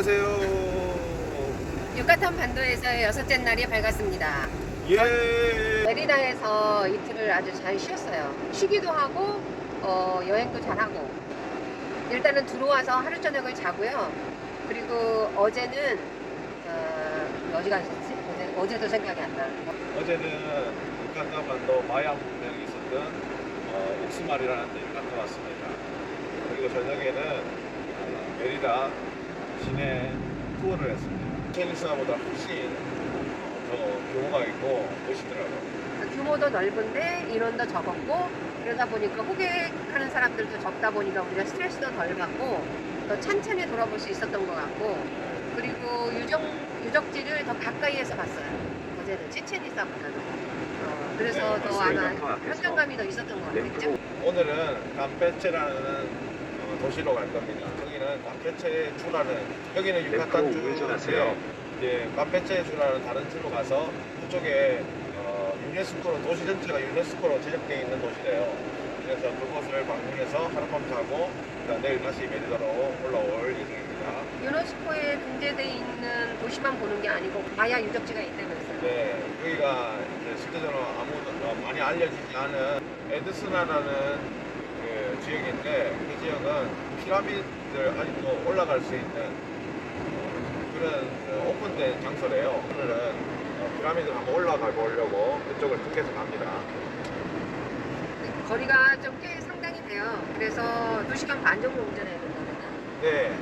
안녕하세요. 유카탄 반도에서의 여섯째 날이 밝았습니다. 예. 메리나에서 이틀을 아주 잘 쉬었어요. 쉬기도 하고 어, 여행도 잘하고 일단은 들어와서 하루 저녁을 자고요. 그리고 어제는 어, 어디 가셨지? 어제, 어제도 생각이 안 나. 어제는 유카탄 반도 마야 문명이 있었던 어, 옥스말이라는 데를 갔다 왔습니다. 그리고 저녁에는 어, 메리다 시내 투어를 했습니다. 캘리스나보다 훨씬 더 규모가 있고 멋있더라고요. 규모도 넓은데 인원도 적었고 그러다 보니까 호객하는 사람들도 적다 보니까 우리가 스트레스도 덜 받고 더 찬찬히 돌아볼 수 있었던 것 같고 그리고 유적, 유적지를 더 가까이에서 봤어요. 어제는 체체니사보다는. 어, 그래서 네, 더. 아마 현장감이 더 있었던 것 같아요. 그죠? 오늘은 감페체라는 어, 도시로 갈 겁니다. 여기는 감페체 주라는 여기는 유카탄 주인데요. 이제 감페체 주라는 다른 주로 가서 그쪽에 어, 유네스코로 도시 전체가 유네스코로 지정되어 있는 도시래요. 그래서 그곳을 방문해서 하룻밤 자고 내일 다시 메리다로 올라올 예정입니다. 유네스코에 등재되어 있는 도시만 보는 게 아니고 마야 유적지가 있다면서요. 네, 여기가 이제 실제적으로 아무도 어, 많이 알려지지 않은 에드스나라는 그 지역인데 그 지역은 피라미드를 아직도 올라갈 수 있는 어, 그런 그 오픈된 장소래요. 오늘은 어, 피라미드 한번 올라가 보려고 그쪽을 통해서 갑니다. 거리가 좀 꽤 상당히 돼요. 그래서 2시간 반 정도 운전해야 된다거든요. 네,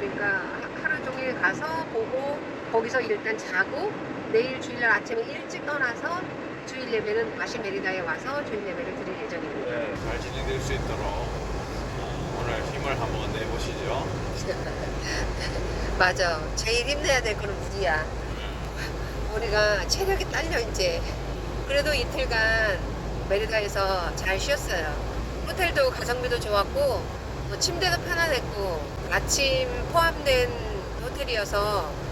그러니까 하- 하루 종일 가서 보고 거기서 일단 자고 내일 주일날 아침에 일찍 떠나서 주일 예배는 다시 메리다에 와서 주일 예배를 드릴 예정입니다. 네, 잘 진행될 수 있도록 어, 오늘 힘을 한번 내보시죠. 맞아. 제일 힘내야 될 거는 우리야. 우리가 체력이 딸려 이제. 그래도 이틀간 메리다에서 잘 쉬었어요. 호텔도 가성비도 좋았고 뭐 침대도 편안했고 아침 포함된 호텔이어서 좀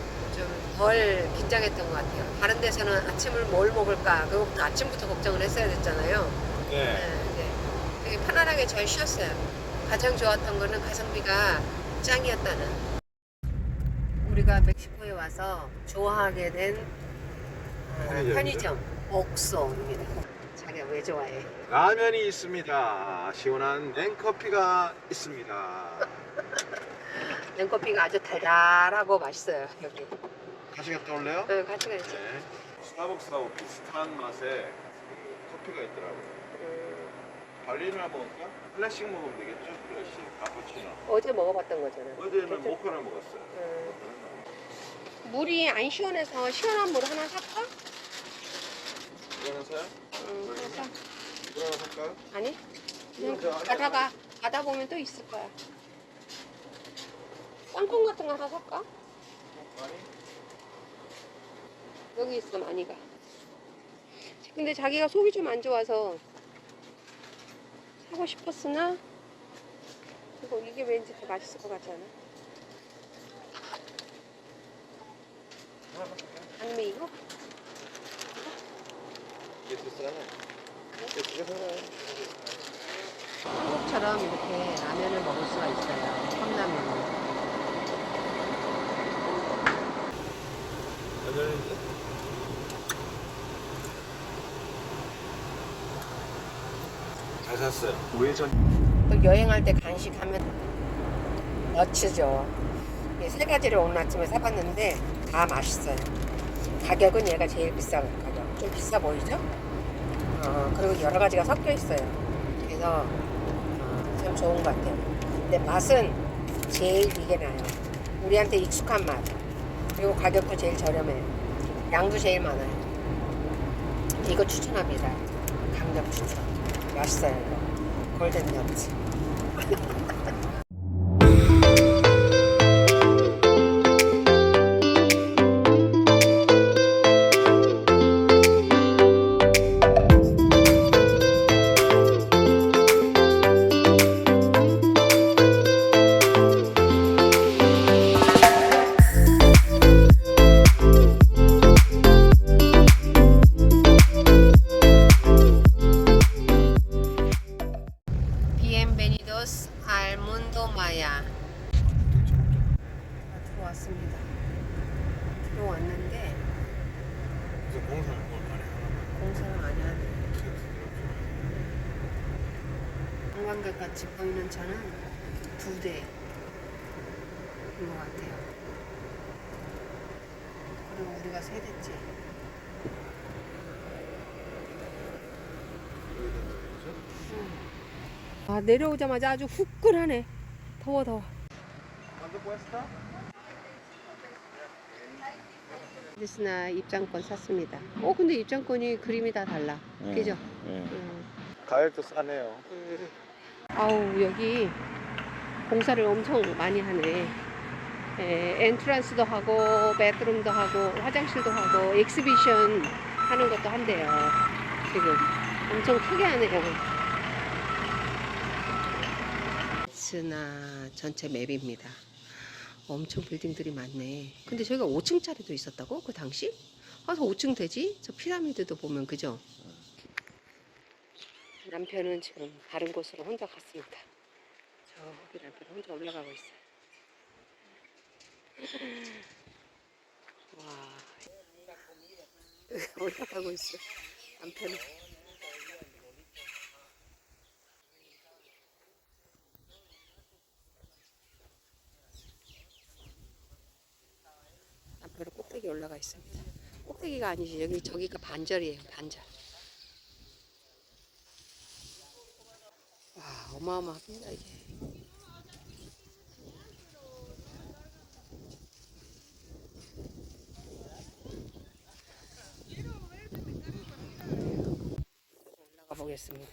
덜 긴장했던 것 같아요. 다른 데서는 아침을 뭘 먹을까 그것부터 아침부터 걱정을 했어야 됐잖아요. 네, 네, 네. 되게 편안하게 잘 쉬었어요. 가장 좋았던 거는 가성비가 짱이었다는. 우리가 멕시코에 와서 좋아하게 된 어, 편의점이죠? 편의점 옥소입니다. 자기가 왜 좋아해? 라면이 있습니다. 시원한 냉커피가 있습니다. 냉커피가 아주 달달하고 맛있어요 여기. 같이 갔다 올래요? 네, 같이 가야지. 네. 스타벅스하고 비슷한 맛의 그 커피가 있더라고요. 음, 발리나 먹을까? 클래식 먹으면 되겠죠? 클래식, 카푸치노. 어제 먹어봤던 거잖아. 어제는 그죠? 모카를 먹었어요. 음. 물이 안 시원해서 시원한 물 하나 살까? 이거 하나 사요? 음, 하나 사. 이거 하나 살까요? 아니? 그냥 저 안에 가다가 가다 보면 또 있을 거야. 땅콩 같은 거 하나 살까? 많이? 여기 있어 많이 가. 근데 자기가 속이 좀 안 좋아서 사고 싶었으나 이거 이게 왠지 더 맛있을 것 같지 않아? 아니면 이거? 이게 더 싸네. 이게 두개 사나요? 한국처럼 이렇게 라면을 먹을 수가 있어요. 컵라면을. 열렸는데? 잘 샀어요. 우회전 또 여행할 때 간식하면 너츠죠. 이세 가지를 오늘 아침에 사봤는데 다 맛있어요. 가격은 얘가 제일 비싼 가격. 좀 비싸 보이죠? 어, 그리고 여러 가지가 섞여 있어요. 그래서 어, 참 좋은 것 같아요. 근데 맛은 제일 이게 나요. 우리한테 익숙한 맛. 그리고 가격도 제일 저렴해요. 양도 제일 많아요. 이거 추천합니다. 강력 추천. 맛있어요. 이거. 골든 너츠. 내려오자마자 아주 후끈하네. 더워 더워. 디스나 입장권 샀습니다. 어 근데 입장권이 그림이 다 달라. 그죠? 음. 가격도 싸네요. 음. 아우 여기 공사를 엄청 많이 하네. 에, 엔트란스도 하고 베드룸도 하고 화장실도 하고 엑스비션 하는 것도 한대요. 지금 엄청 크게 하네요. 스나 전체 맵입니다. 엄청 빌딩들이 많네. 근데 저희가 5층짜리도 있었다고? 그 당시? 아, 저 5층 되지? 저 피라미드도 보면 그죠? 남편은 지금 다른 곳으로 혼자 갔습니다. 저기 남편 혼자 올라가고 있어요. 와. 올라가고 있어. 남편은. 남편은 꼭대기 올라가 있습니다. 꼭대기가 아니지. 여기 저기가 반절이에요. 반절. 와 어마어마합니다 이게 올라가 보겠습니다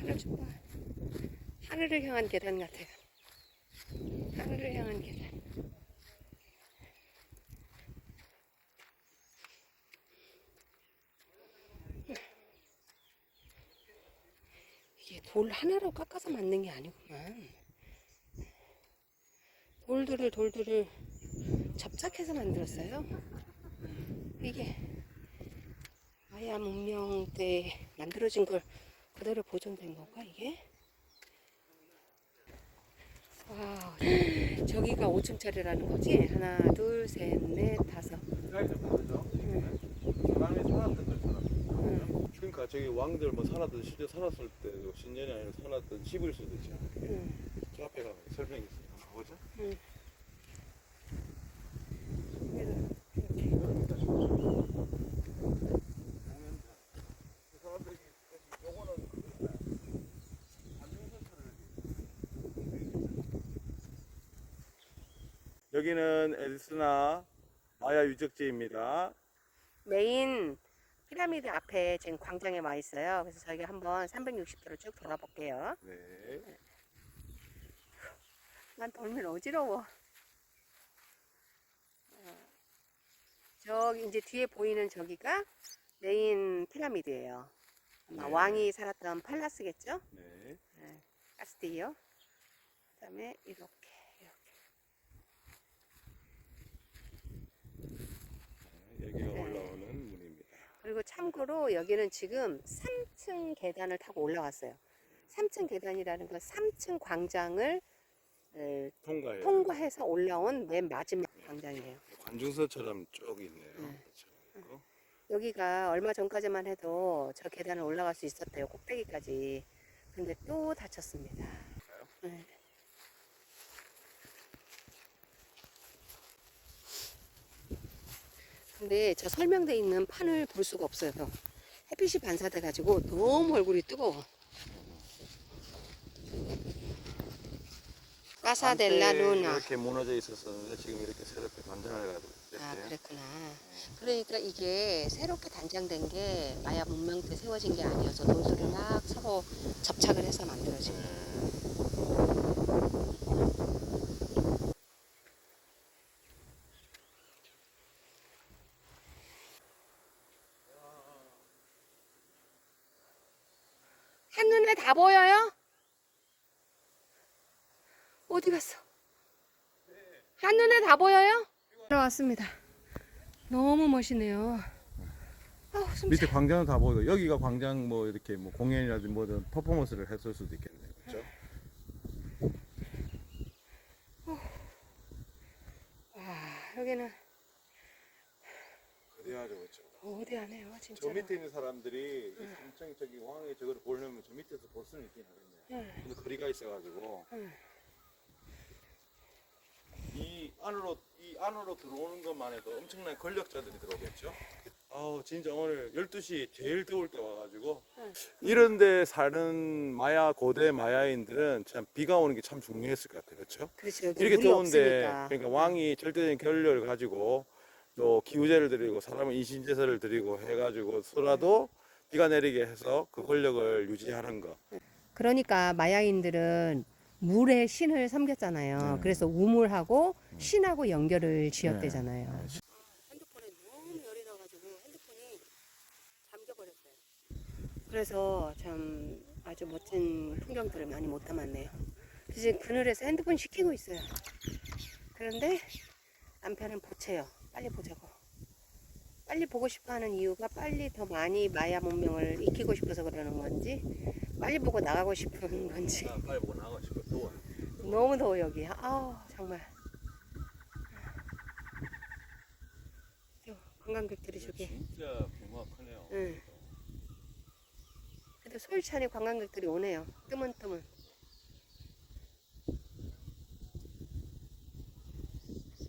하늘 좀 봐. 하늘을 향한 계단 같아요 하늘을 향한 계단 이게 돌 하나로 깎아서 만든 게 아니구만. 돌들을 돌들을 접착해서 만들었어요. 이게 마야 문명 때 만들어진 걸 그대로 보존된 건가 이게? 와 저기가 5층짜리라는 거지? 하나 둘 셋 넷 다섯 사람이 살았던 것처럼. 응, 그러니까 저기 왕들 뭐 살았던 실제 살았을 때 신년이 아니라 살았던 집일 수도 있죠. 응. 저 앞에 가면 설명이 있어요. 한번 보자. 여기는 에디스나 마야 유적지입니다. 메인 피라미드 앞에 지금 광장에 와 있어요. 그래서 저희가 한번 360도를 쭉 돌아볼게요. 네. 난 돌면 어지러워. 어, 저기 이제 뒤에 보이는 저기가 메인 피라미드예요. 아마 네. 왕이 살았던 팔라스겠죠? 네. 네. 카스티요. 그다음에 이렇게. 여기가 네. 올라오는 문입니다. 그리고 참고로 여기는 지금 3층 계단을 타고 올라왔어요. 3층 계단이라는 건 3층 광장을 에, 통과해요. 통과해서 올라온 맨 마지막 광장이에요. 관중서처럼 쭉 있네요. 네. 그렇죠. 여기가 얼마 전까지만 해도 저 계단을 올라갈 수 있었대요. 꼭대기까지. 근데 또 닫혔습니다. 네. 근데 저 설명돼 있는 판을 볼 수가 없어요. 햇빛이 반사돼 가지고 너무 얼굴이 뜨거워. 까사 델라 한때 루나. 이렇게 무너져 있었었는데 지금 이렇게 새롭게 반전해가지고 아, 됐대요. 그랬구나. 그러니까 이게 새롭게 단장된 게 마야 문명 때 세워진 게 아니어서 돌들을 막 서로 접착을 해서 만들어진 거예요. 한눈에 다 보여요? 어디 갔어? 한눈에 다 보여요? 들어왔습니다. 너무 멋있네요. 아우, 숨 밑에 광장은 다 보이고 여기가 광장 뭐 이렇게 뭐 공연이라든지 뭐든 퍼포먼스를 했을 수도 있겠네요. 그렇죠? 와, 여기는 거대하죠, 그렇죠. 거대하네요, 진짜. 저 밑에 있는 사람들이 이 엄청 저기 왕의 저거를 보려면 저 밑에서 볼 수는 있긴 하겠네요. 응. 근데 거리가 있어가지고 응. 이 안으로 이 안으로 들어오는 것만 해도 엄청난 권력자들이 들어오겠죠. 아우 진짜 오늘 12시 제일 더울 때 와가지고 응. 이런데 사는 마야 고대 마야인들은 참 비가 오는 게 참 중요했을 것 같아요, 그렇죠? 그렇죠. 이렇게 더운데 없으니까. 그러니까 왕이 절대적인 결렬을 가지고 또 기우제를 드리고 사람은 인신제사를 드리고 해가지고 서라도 비가 내리게 해서 그 권력을 유지하는 거. 그러니까 마야인들은 물의 신을 섬겼잖아요. 네. 그래서 우물하고 신하고 연결을 지었대잖아요. 핸드폰에 너무 열이 나가지고 핸드폰이 잠겨버렸어요. 그래서 참 아주 멋진 풍경들을 많이 못 담았네요. 그래서 그늘에서 핸드폰 시키고 있어요. 그런데 남편은 보채요. 빨리 보자고. 빨리 보고 싶어 하는 이유가 빨리 더 많이 마야 문명을 익히고 싶어서 그러는 건지 빨리 보고 나가고 싶은 건지 아, 빨리 보고 나가고 싶어 더워. 너무 더워 여기 아우 정말 또 관광객들이 저기 진짜 규모가 크네요. 응. 그래도 솔찬히 관광객들이 오네요 뜨문뜨문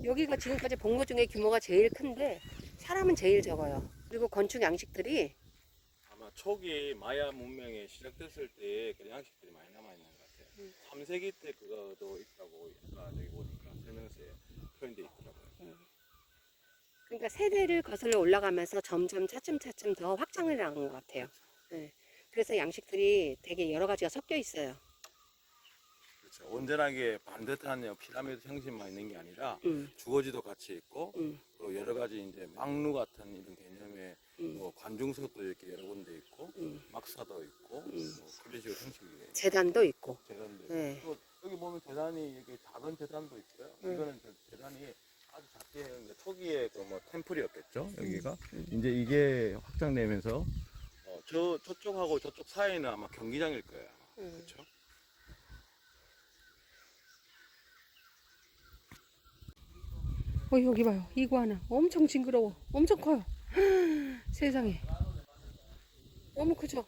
여기가 지금까지 본 것 중에 규모가 제일 큰데 사람은 제일 적어요 그리고 건축 양식들이 아마 초기 마야 문명이 시작됐을 때 그런 양식들이 많이 남아 있는 것 같아요. 음. 3세기 때 그거도 있다고 아까 저기 보니까 설명서에 표현돼 있더라고요. 그러니까 세대를 거슬러 올라가면서 점점 차츰차츰 더 확장을 나간 것 같아요. 네. 그래서 양식들이 되게 여러 가지가 섞여 있어요. 그렇죠. 온전하게 반듯한 피라미드 형식만 있는 게 아니라 음, 주거지도 같이 있고 음, 또 여러 가지 이제 막루 같은 이런 개념의 음, 뭐 관중석도 이렇게 여러 군데 있고 음. 막사도 있고 뭐 그런 식으로 형식이 재단도 있고. 재단도 있고 네. 또 여기 보면 재단이 이렇게 작은 재단도 있어요. 음. 이거는 저 재단이 아주 작게 했는데 초기에 그뭐 템플이었겠죠. 여기가 음. 이제 이게 확장되면서 어, 저 저쪽하고 저쪽 사이는 아마 경기장일 거예요. 음. 그렇죠? 어, 여기 봐요. 이구아나. 엄청 징그러워. 엄청 커요. 세상에. 너무 크죠?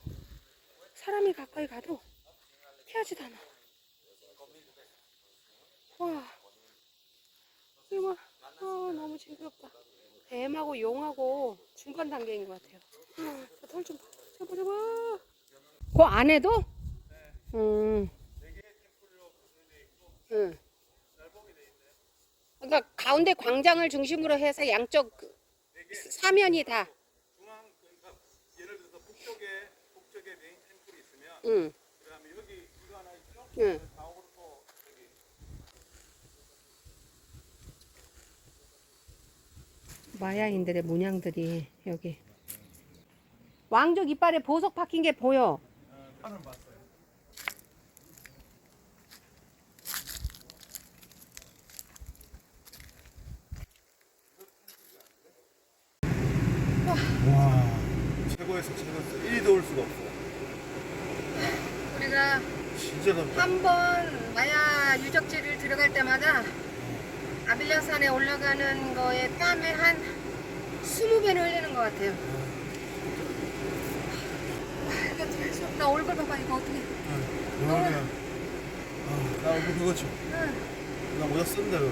사람이 가까이 가도 피하지도 않아. 와. 이거 봐. 아, 너무 징그럽다. 뱀하고 용하고 중간 단계인 것 같아요. 털 좀 봐. 잡아, 잡아. 그 안에도? 음. 응. 그러니까 가운데 광장을 중심으로 해서 양쪽 그 사면이 다. 중앙 그러니까 예를 들어서 북쪽에 북쪽에 메인 템플이 있으면 응. 그다음에 여기 이거 하나 있죠? 응. 좌우로 또 여기 마야인들의 문양들이 여기. 왕족 이빨에 보석 박힌 게 보여. 하늘 봤 와 최고에서 최고에서 1도 올 수가 없어. 우리가 진짜 덥다. 한번 마야 유적지를 들어갈 때마다 아빌라산에 올라가는 거에 땀에 한 20배는 흘리는 것 같아요. 아, 이거. 나 얼굴 봐봐, 이거 어떻게. 그러면 아, 나 얼굴 그거 줘. 응. 나 모자 쓴다 그래.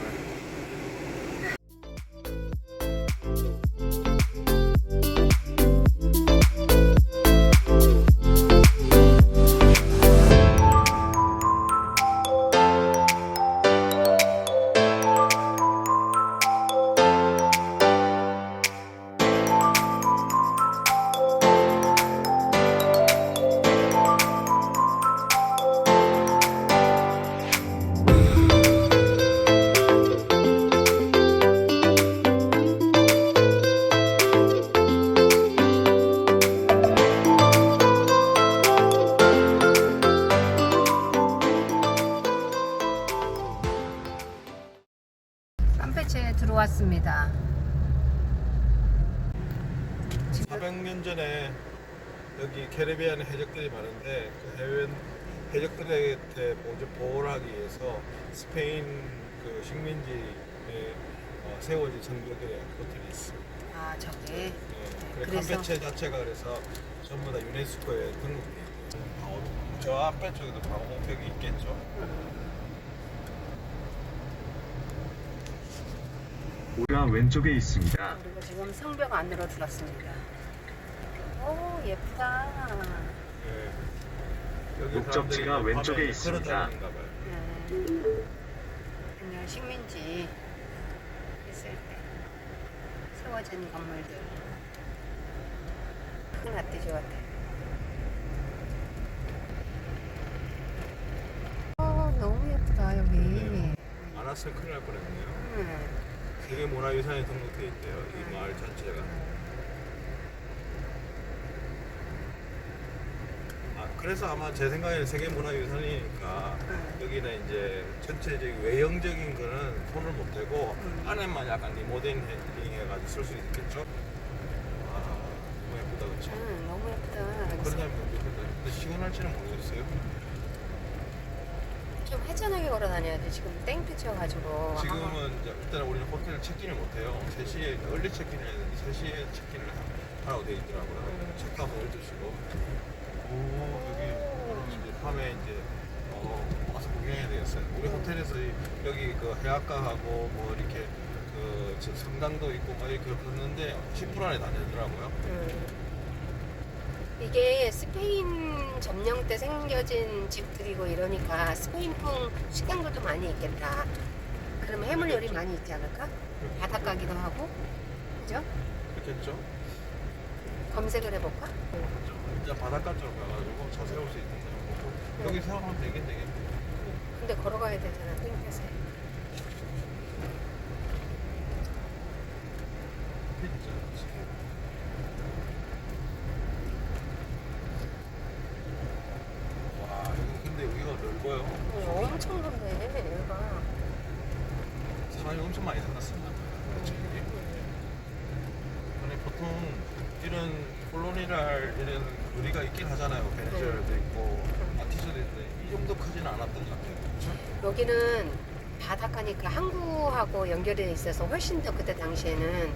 캐리비안 해적들이 많은데 그 해외 해적들한테 먼저 보호를 하기 위해서 스페인 그 식민지에 어, 세워진 성벽에 호텔이 있어. 아 저게 예, 그래서 그래서? campeche 자체가 그래서 전부 다 유네스코에 등록돼 있고요. 아, 어, 저 앞에 저기도 방호벽이 있겠죠. 오라 왼쪽에 있습니다. 그리고 지금 성벽 안으로 들어왔습니다. 오 예 예. 여기 목적지가 사람들이 왼쪽에 있습니다. 네. 그냥 식민지 있을 때 세워진 건물들. 큰 핫티즈 같아. 어 너무 예쁘다 여기. 네. 안 왔으면 큰일 날 뻔했네요. 음. 세계 문화유산에 등록돼 있대요. 이 마을 전체가. 아, 그래서 아마 제 생각에는 세계 문화유산이니까 음. 여기는 이제 전체적인 외형적인 거는 손을 못 대고 음. 안에만 약간 리모델링 해가지고 쓸 수 있겠죠. 아, 너무 예쁘다 그렇죠. 음, 너무 예쁘다. 그러냐면 예쁘다. 근데 시원할지는 모르겠어요. 좀 회전하게 걸어 다녀야 돼. 지금 땡볕 쳐가지고. 지금은 이제 일단 우리는 호텔 체크인을 못해요. 3시에 얼리 체크인을 해야 되는데 3시에 체크인을 하라고 돼 있더라고요. 해주시고 오 여기 이제 밤에 이제 어, 와서 구경해야 되겠어요. 우리 호텔에서 이- 여기 그 해안가하고 뭐 이렇게 그저 성당도 있고 뭐 이렇게 걷는데 10분 안에 다 되더라고요. 음. 이게 스페인 점령 때 생겨진 집들이고 이러니까 스페인풍 식당들도 많이 있겠다. 그럼 해물 요리 많이 있지 않을까? 바닷가기도 하고, 그죠? 그렇겠죠? 검색을 해볼까? 진짜 바닷가 쪽으로 가가지고 저 세울 수 있는데 보고 여기 세워놓으면 되긴 되겠네. 근데 걸어가야 되잖아, 땡볕에. 피자 지금. 와 이거 근데 여기가 넓어요. 어, 엄청 넓네, 여기가. 사람이 엄청 많이 살았습니다. 그렇죠 여기. 아니 보통 이런 콜로니랄 이런 우리가 있긴 하잖아요. 베네수엘도 있고 아티즈도 있는데 이 정도 크지는 않았던 것 같아요. 그렇죠? 여기는 바닷가니까 항구하고 연결돼 있어서 훨씬 더 그때 당시에는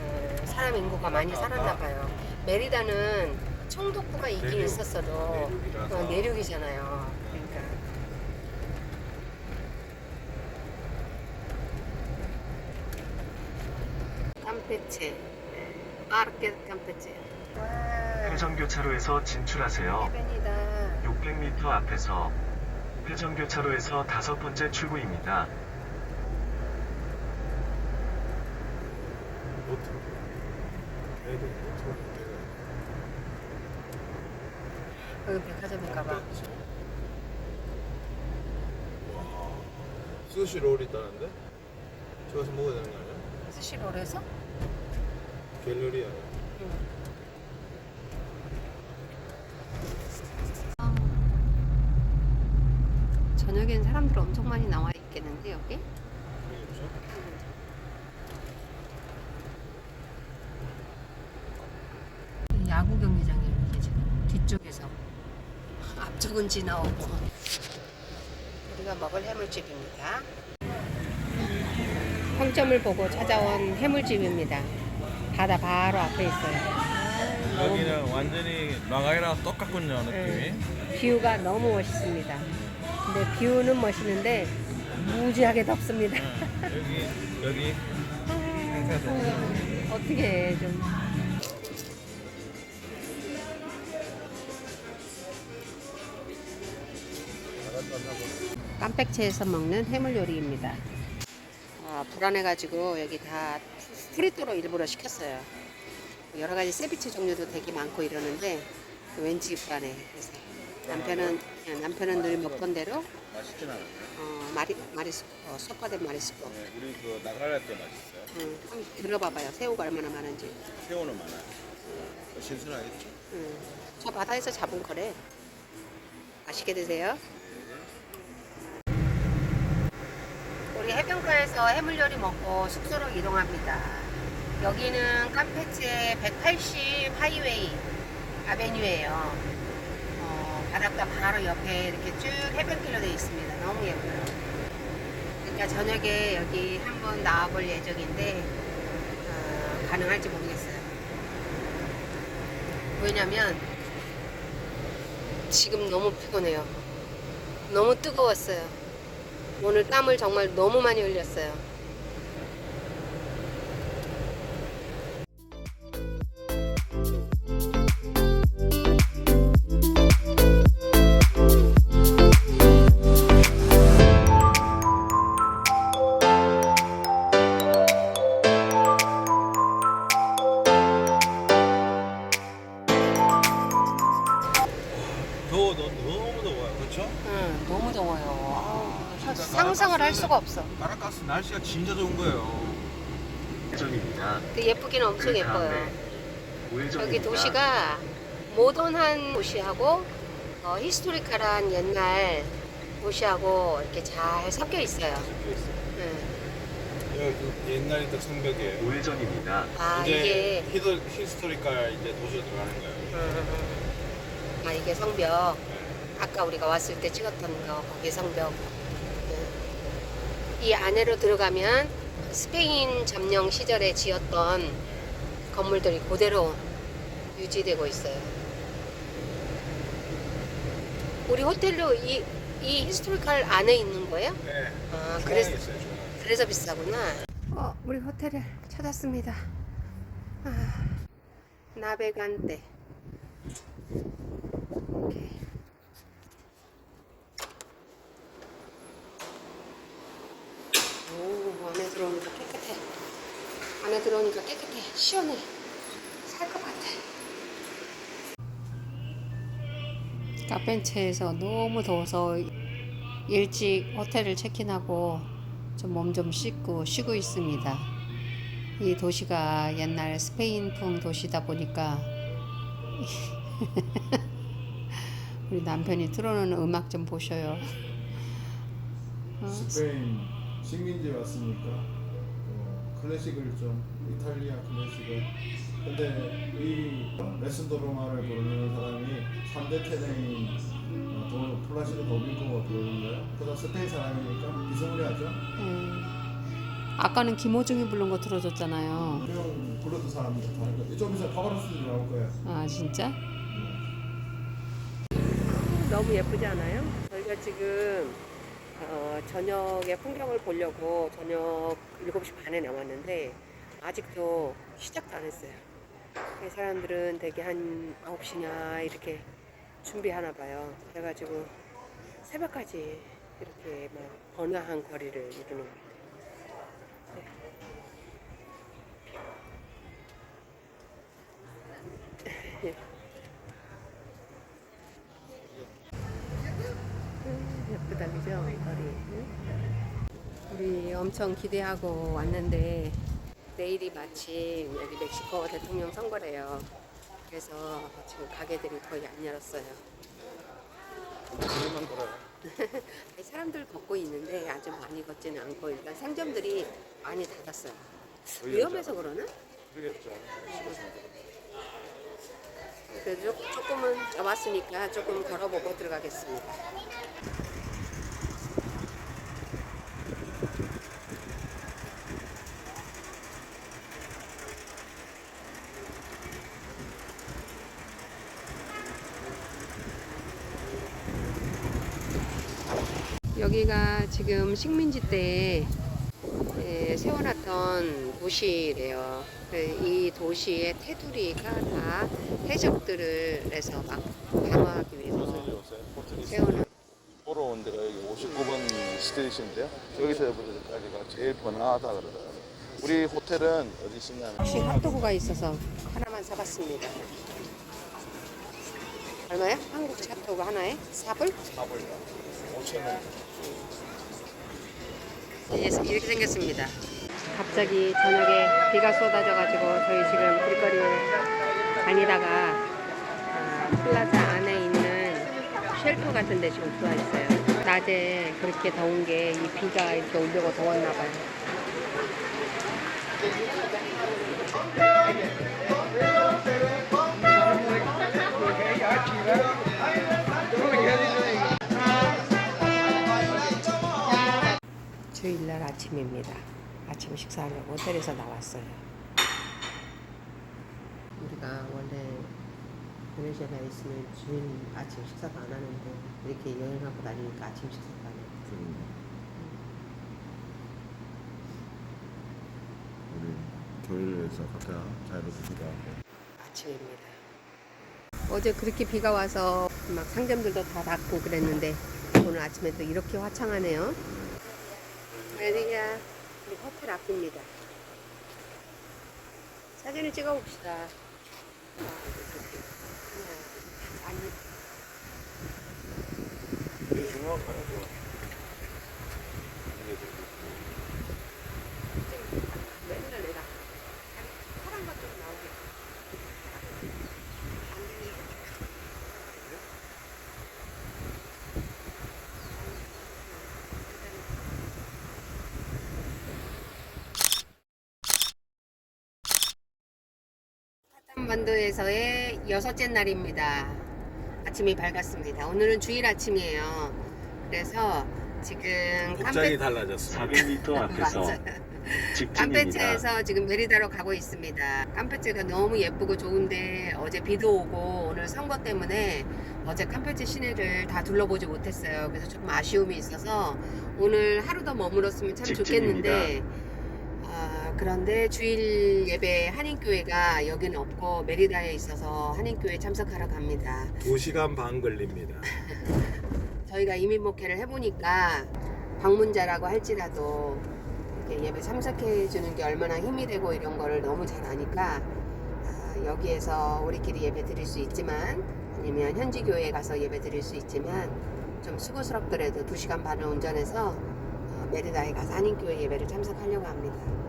어, 사람 인구가 많이 살았나 봐요. 메리다는 총독부가 있긴 내륙. 있었어도 내륙이라서. 어, 내륙이잖아요. 그러니까 깜페체, 파르케 깜페체. 와, 회전교차로에서 진출하세요. 해변이다. 600m 앞에서 회전교차로에서 다섯 번째 출구입니다. 여기 백화점인가봐. 스시 롤 있다는데? 저기서 먹어야 되는 거 아니야? 스시롤에서? 갤러리아. 저녁엔 사람들 엄청 많이 나와 있겠는데 여기? 야구 경기장이에요 이게 지금 뒤쪽에서 앞쪽은 지나오고. 우리가 먹을 해물집입니다. 평점을 보고 찾아온 해물집입니다. 바다 바로 앞에 있어요. 여기는 완전히 라가이랑 똑같군요 느낌이. 네. 뷰가 너무 멋있습니다 근데 뷰는 멋있는데 무지하게 덥습니다 여기 여기 어떻게 해, 좀 깜백체에서 먹는 해물 요리입니다. 아, 불안해가지고 여기 다 프리또로 일부러 시켰어요. 여러 가지 세비체 종류도 되게 많고 이러는데 왠지 불안해. 그래서 남편은 예, 남편은 늘 먹던 대로 맛있진 않아요. 어, 마리 마리스코 어, 소파된 마리스코. 네, 우리 그 나갈 때 맛있어요. 음, 한번 들어봐봐요. 새우가 얼마나 많은지. 새우는 많아요. 신선하겠죠? 음, 저 바다에서 잡은 거래. 맛있게 드세요. 우리 해변가에서 해물 요리 먹고 숙소로 이동합니다. 여기는 캄페체 180 하이웨이 아베뉴예요. 어, 바닷가 바로 옆에 이렇게 쭉 해변길로 되어 있습니다. 너무 예뻐요. 그러니까 저녁에 여기 한번 나와볼 예정인데 어, 가능할지 모르겠어요. 왜냐면 지금 너무 피곤해요. 너무 뜨거웠어요. 오늘 땀을 정말 너무 많이 흘렸어요. 수가 없어. 까라카스 날씨가 진짜 좋은 거예요. 우회전입니다. 근데 예쁘기는 엄청 그 예뻐요. 다음에 우회전입니다. 여기 도시가 모던한 도시하고 어, 히스토리컬한 옛날 도시하고 이렇게 잘 섞여 있어요. 네. 여기 그 옛날 있던 성벽이에요. 우회전입니다. 아 이제 이게 히도, 히스토리컬 이제 도시로 들어가는 거예요. 음, 아 이게 성벽. 네. 아까 우리가 왔을 때 찍었던 거 거기 성벽. 네. 이 안으로 들어가면 스페인 점령 시절에 지었던 건물들이 그대로 유지되고 있어요. 우리 호텔도 이, 이 히스토리컬 안에 있는 거예요? 네. 아, 그래서 있어요. 그래서 비싸구나. 어, 우리 호텔을 찾았습니다. 아, 나베간테. 오케이. 오, 안에 들어오니까 깨끗해. 안에 들어오니까 깨끗해. 시원해. 살 것 같아. 카펜체에서 너무 더워서 일찍 호텔을 체크인하고 좀몸좀 씻고 쉬고 있습니다. 이 도시가 옛날 스페인풍 도시다 보니까 우리 남편이 틀어놓는 음악 좀 보셔요. 어, 스페인 식민지 왔으니까 어, 클래식을 좀 이탈리아 클래식을 근데 이 레슨도 로마를 부르는 사람이 3대 테네인 어, 도, 플라시도 도밍고가 부르는 거예요. 그다음 스페인 사람이니까 비스무리하죠. 음, 아까는 김호중이 부른 거 들어줬잖아요. 그냥 불러도 사람들 다른 거. 좀 있으면 파바로스도 나올 거예요. 아 진짜? 너무 예쁘지 않아요? 저희가 지금 어, 저녁에 풍경을 보려고 저녁 7시 반에 나왔는데 아직도 시작도 안 했어요. 이 사람들은 대개 한 9시냐 이렇게 준비하나 봐요. 그래가지고 새벽까지 이렇게 막 번화한 거리를 이루는 것 같아요. 예쁘다 그죠? 거리. 응? 우리 엄청 기대하고 왔는데 내일이 마침 여기 멕시코 대통령 선거래요. 그래서 지금 가게들이 거의 안 열었어요. 걸어요. 아니, 사람들 걷고 있는데 아주 많이 걷지는 않고 일단 상점들이 많이 닫았어요. 위험해서 그러나? 그러겠죠. 그래도 조금은 왔으니까 조금 걸어보고 들어가겠습니다. 여기가 지금 식민지 때 예, 세워놨던 도시래요. 그이 도시의 테두리가 다 해적들을 해서 막 방어하기 위해서 세워놓은 보러 온 데가 여기 59번 스테이션인데요. 여기서 여기까지가 제일 번화하다 그러더라고요. 우리 호텔은 어디 있었냐면 혹시 핫도그가 있어서 하나만 사봤습니다. 얼마야? 한국 핫도그 하나에? 4불? 4불 5천 원. 예, 이렇게 생겼습니다. 갑자기 저녁에 비가 쏟아져가지고 저희 지금 길거리에 다니다가 아, 플라자 안에 있는 쉘터 같은 데 지금 들어와 있어요. 낮에 그렇게 더운 게 이 비가 이렇게 오려고 더웠나 봐요. 주일날 아침입니다. 아침 식사하려고 호텔에서 나왔어요. 저희가 원래 인도네시아에 있으면 주일 아침 식사도 안 하는데 이렇게 여행하고 다니니까 아침 식사도 안 해요. 우리 교회에서 각자 자유롭게 기도 하고 아침입니다. 어제 그렇게 비가 와서 막 상점들도 다 닫고 그랬는데 오늘 아침에 또 이렇게 화창하네요. 우리 호텔 앞입니다. 사진을 찍어 봅시다. 아니, 이게 중요한 거예요. 맨날 내가 사람 밖으로 나오게. 반도에서의 여섯째 날입니다. 아침이 밝았습니다. 오늘은 주일 아침이에요. 그래서 지금 복장이 깜빼- 달라졌어. 400m 앞에서. 깜페체에서 지금 메리다로 가고 있습니다. 깜페체가 너무 예쁘고 좋은데 어제 비도 오고 오늘 선거 때문에 어제 깜페체 시내를 다 둘러보지 못했어요. 그래서 조금 아쉬움이 있어서 오늘 하루 더 머물렀으면 참 직진입니다. 좋겠는데 아, 그런데 주일 예배 한인교회가 여기는 없고 메리다에 있어서 한인교회 참석하러 갑니다. 2시간 반 걸립니다. 저희가 이민 목회를 해보니까 방문자라고 할지라도 이렇게 예배 참석해 주는 게 얼마나 힘이 되고 이런 거를 너무 잘 아니까 아, 여기에서 우리끼리 예배 드릴 수 있지만 아니면 현지 교회에 가서 예배 드릴 수 있지만 좀 수고스럽더라도 2시간 반을 운전해서 어, 메리다에 가서 한인교회 예배를 참석하려고 합니다.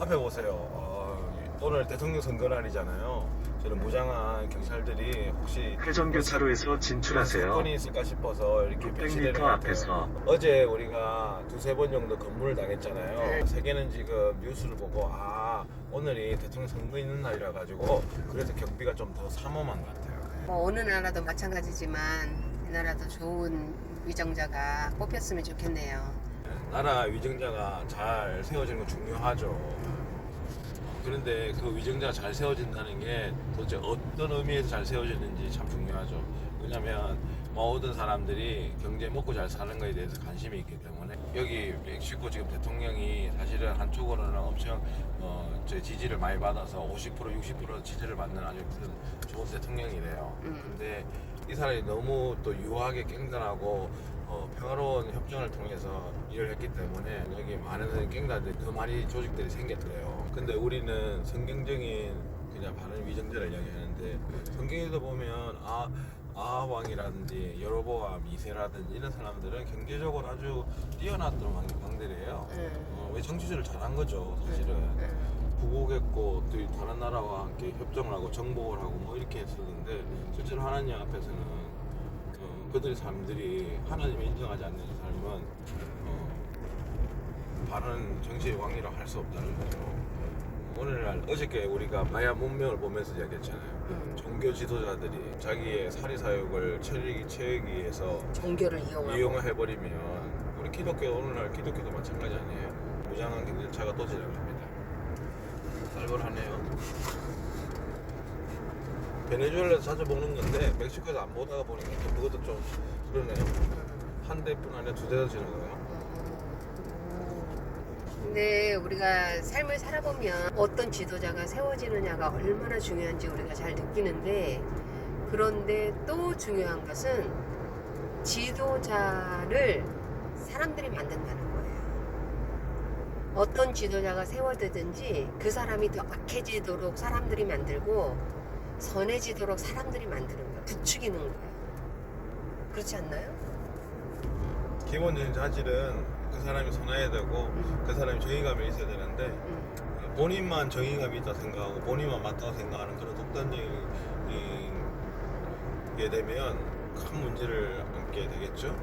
어, 앞에 보세요. 어, 오늘 대통령 선거 날이잖아요. 저는 무장한 경찰들이 혹시 회전교차로에서 진출하세요. 사건이 있을까 싶어서 이렇게 600m 배치되는 것 같아요. 앞에서 어제 우리가 두세 번 정도 근무를 당했잖아요. 네. 세계는 지금 뉴스를 보고 아 오늘이 대통령 선거 있는 날이라 가지고 그래서 경비가 좀 더 삼엄한 것 같아요. 뭐 어느 나라도 마찬가지지만 이 나라도 좋은 위정자가 뽑혔으면 좋겠네요. 나라 위정자가 잘 세워지는 건 중요하죠. 그런데 그 위정자가 잘 세워진다는 게 도대체 어떤 의미에서 잘 세워지는지 참 중요하죠. 왜냐하면 모든 사람들이 경제 먹고 잘 사는 거에 대해서 관심이 있기 때문에 여기 멕시코 지금 대통령이 사실은 한쪽으로는 엄청 어, 제 지지를 많이 받아서 50% 60% 지지를 받는 아주 큰 좋은 대통령이래요. 음. 근데 이 사람이 너무 또 유하게 깽단하고 어, 평화로운 협정을 통해서 일을 했기 때문에 여기 많은 깽단들 더 많이 조직들이 생겼대요. 근데 우리는 성경적인 그냥 반은 위정자를 이야기하는데 성경에도 보면 아 아왕이라든지 여로보암 이세라든지 이런 사람들은 경제적으로 아주 뛰어났던 왕- 왕들이에요. 음. 어, 왜 정치질을 잘한 거죠, 사실은. 부복했고 또 다른 나라와 함께 협정을 하고 정복을 하고 뭐 이렇게 했었는데 실제로 하나님 앞에서는 어, 그들의 삶들이 하나님이 인정하지 않는 삶은 어, 바른 정치의 왕이라고 할수 없다는 거죠. 오늘날 어저께 우리가 마야 문명을 보면서 이야기했잖아요. 음. 종교 지도자들이 자기의 사리 사욕을 채우기, 채우기 위해서 종교를 이용하고 이용을 해버리면 우리 기독교 오늘날 기독교도 마찬가지 아니에요? 무장한 경찰차가 또 지나갑니다. 살벌하네요. 베네수엘라에서 자주 보는 건데 멕시코에서 안 보다가 보니까 또 그것도 좀 그러네요. 한 대뿐 아니라 두 대도 지나가요. 근데 우리가 삶을 살아보면 어떤 지도자가 세워지느냐가 얼마나 중요한지 우리가 잘 느끼는데 그런데 또 중요한 것은 지도자를 사람들이 만든다는 거예요. 어떤 지도자가 세워지든지 그 사람이 더 악해지도록 사람들이 만들고 선해지도록 사람들이 만드는 거예요. 부추기는 거예요. 그렇지 않나요? 기본적인 자질은 그 사람이 선해야 되고 그 사람이 정의감이 있어야 되는데 음. 본인만 정의감이 있다 생각하고 본인만 맞다고 생각하는 그런 독단적인 게 되면 큰 문제를 안게 되겠죠.